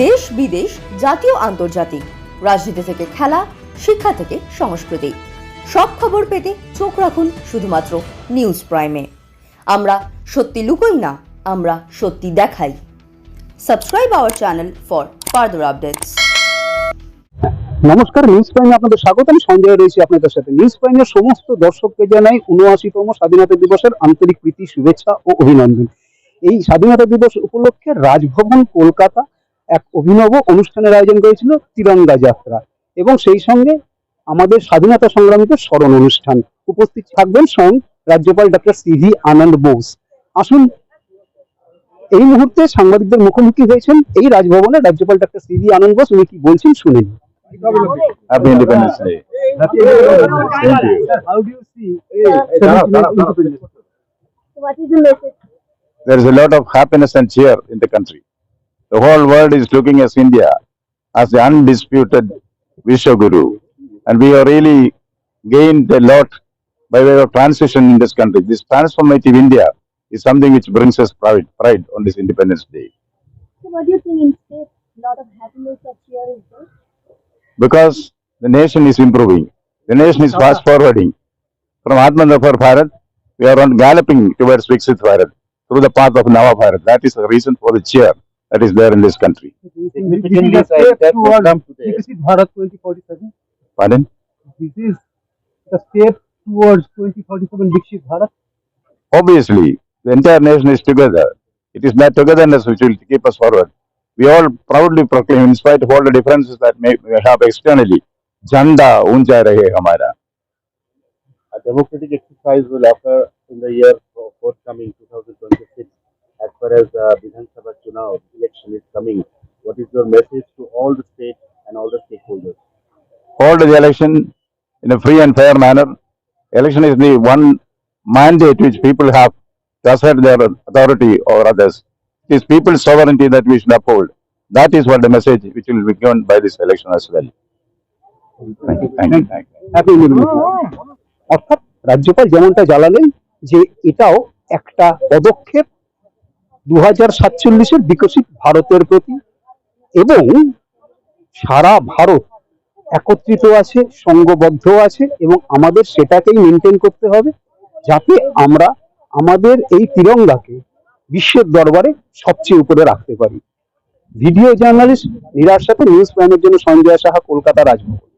দেশ বিদেশ, জাতীয়, আন্তর্জাতিক, রাজনীতি থেকে খেলা, শিক্ষা থেকে সংস্কৃতি। সব খবর পেতে চোখ রাখুন শুধুমাত্র নিউজ প্রাইমে। আমরা সত্যি লুকোই না, আমরা সত্যি দেখাই। Subscribe our channel for further updates নমস্কার, নিউজ প্রাইমে আপনাদের স্বাগত। আমি সঞ্জয় রয়েছি আপনাদের সাথে। নিউজ প্রাইমের সমস্ত দর্শককে জানাই উনআশিতম স্বাধীনতা দিবসের আন্তরিক প্রীতি, শুভেচ্ছা ও অভিনন্দন। এই স্বাধীনতা দিবস উপলক্ষে রাজভবন, কলকাতা এক অভিনব অনুষ্ঠানের আয়োজন করেছিল তিরঙ্গা যাত্রা। এবং সেই সঙ্গে আমাদের স্বাধীনতা সংগ্রামীদের স্মরণ অনুষ্ঠান উপস্থিত থাকবেন স্বয়ং রাজ্যপাল ডক্টর সিভি আনন্দ বোস। আসুন এই মুহূর্তে সাংবাদিকদের মুখোমুখি হয়েছেন এই রাজভবনে রাজ্যপাল ডক্টর সিভি আনন্দ বোস। উনি কি বলছেন শুনেন। Happy Independence Day. Same you. How do you see? What is the message? There is a lot of happiness and cheer in the country. The whole world is looking at India as the undisputed Vishwaguru. And we have really gained a lot by way of transition in this country. This transformative India is something which brings us pride, pride on this Independence Day. So what do you think in state? lot of happiness or cheer is there? Because the nation is improving. The nation is fast forwarding. From Atman Atmanirbhar Bharat, we are on galloping towards Viksit Bharat through the path of Nava Bharat. That is the reason for the cheer that is there in this country. Significantly, step towards Bharat 2047. Pardon? This is the step towards 2047 Viksit Bharat. Obviously, the entire nation is together. It is that togetherness which will keep us forward. We all proudly proclaim, in spite of all the differences that may we have externally, Janda uncha rahe hamara. a democratic exercise will occur in the year forthcoming 2026 as far as uh, Vidhan Sabha Chunav election is coming. What is your message to all the states and all the stakeholders? Hold the election in a free and fair manner. Election is the one mandate which people have to assert their authority over others. It is people's sovereignty that we should uphold. That is what the message which will be given by this election as well. Thank you. Thank you. Thank you. Happy অর্থাৎ রাজ্যপাল যেমনটা জ্বালালেন যে এটাও একটা পদক্ষেপ দু হাজার সাতচল্লিশের বিকশিত ভারতের প্রতি এবং সারা ভারত একত্রিত আছে সঙ্গবদ্ধ আছে এবং আমাদের সেটাকেই মেনটেন করতে হবে যাতে আমরা আমাদের এই তিরঙ্গাকে বিশ্বের দরবারে সবচেয়ে উপরে রাখতে পারি। ভিডিও জার্নালিস্ট, নিরার সাথে নিউজ প্রাইমের জন্য সঞ্জয় সাহা, কলকাতা রাজভবন।